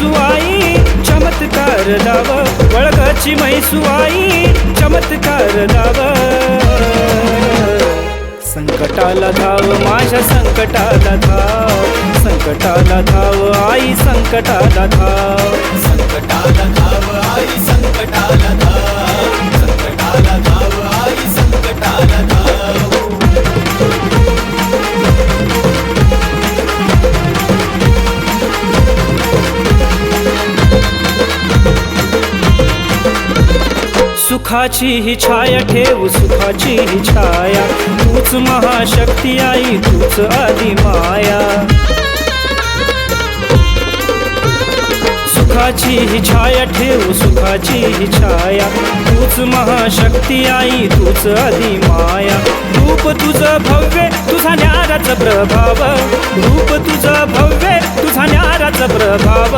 वळगाची मैसुआई चमत्कार दाव वळगाची मैसुआई चमत्कार दाव संकटाला धाव माझ्या संकटाला धाव. संकटाला धाव आई संकटाला धाव. संकटाला धाव आई संकटाला धाव. सुखाची ही छाया ठेव सुखाची ही छाया. तूच महाशक्ती आई तूच आदि माया. सुखाची ही छाया ठेव सुखाची ही छाया. तूच महाशक्ती आई तूच आदि माया. रूप तुझं भव्य तुझा न्याराचा प्रभाव. रूप तुझं भव्य तुझा न्याराचा प्रभाव.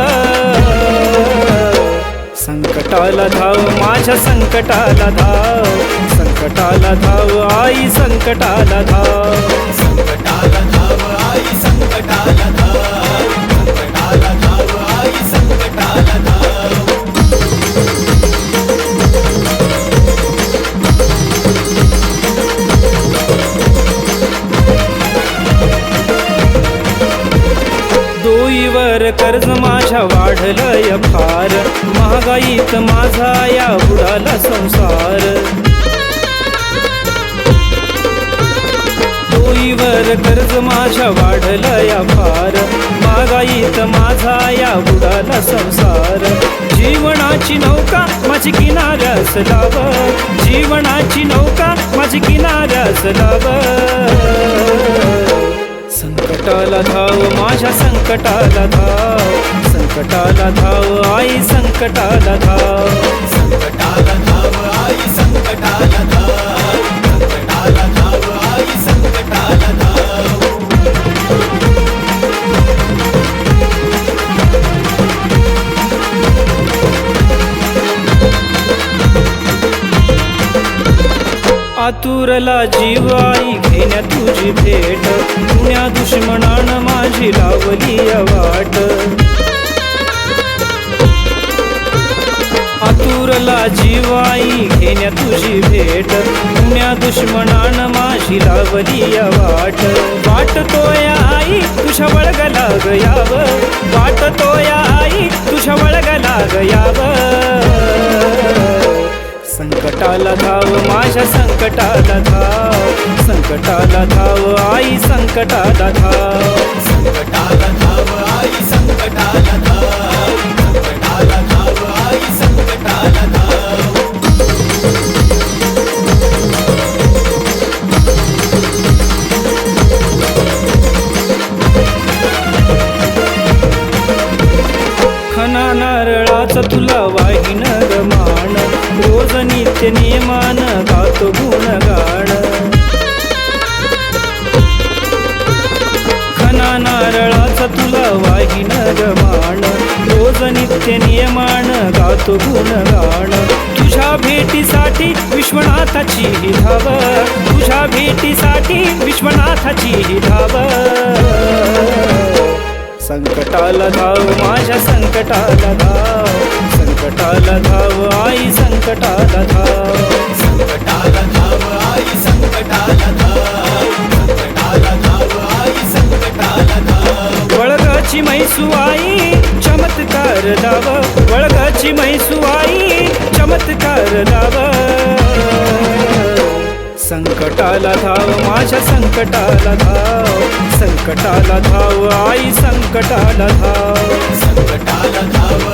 संकटाला धाव माझ्या संकटाला धाव. संकटाला धाव आई संकटाला धाव. संकटाला धाव. कर्ज माझ्या वाढलंय फार महागाईत माझा या बुडाला संसार. दोईवर कर्ज माझ्या वाढलंय फार महागाईत माझा या बुडाला संसार. जीवनाची नौका माझी किनाऱ्यास लाव. जीवनाची नौका माझी किनाऱ्यास लाव. संकटाला धाव माझ्या संकटाला धाव. संकटाला धाव आई संकटाला धाव. संकटाला धाव. आतुरला जीवाई घेण्या तुझी भेट. पुण्या दुश्मनानं माझी लावली वाट. आतुरला जीवाई घेण्या तुझी भेट. पुण्या दुश्मनानं माझी लावली या वाट. वाट तोया आई तुझ्या वळग लाग याव. वाट तोया आई तुझ्या वळग लाग याव. संकटाला धाव माझ्या संकटाला धाव. संकटाला धाव आई संकटाला धाव. खना नारळाचा तुला वाहिन रमाण रोज नित्य नियमान गातो गुणगाण. खना नारळाचा तुला वाहिन रमाण रोज नित्य नियमान गातो गुणगाण. तुझ्या भेटीसाठी विश्वनाथाची ही धाव. तुझ्या भेटीसाठी विश्वनाथाची ही धाव. संकटाला धाव माझ्या संकटाला धाव. संकटाला धाव आई संकटाला धाव. संकटाला धाव आई संकटाला धाव. संकटाला धाव आई संकटाला धाव. वळगाची मैसुआई चमत्कार दाव वळगाची मैसुआई चमत्कार दाव संकटाला धाव माझ्या संकटाला धाव. संकटाला धाव आई संकटाला धाव. संकटाला धाव.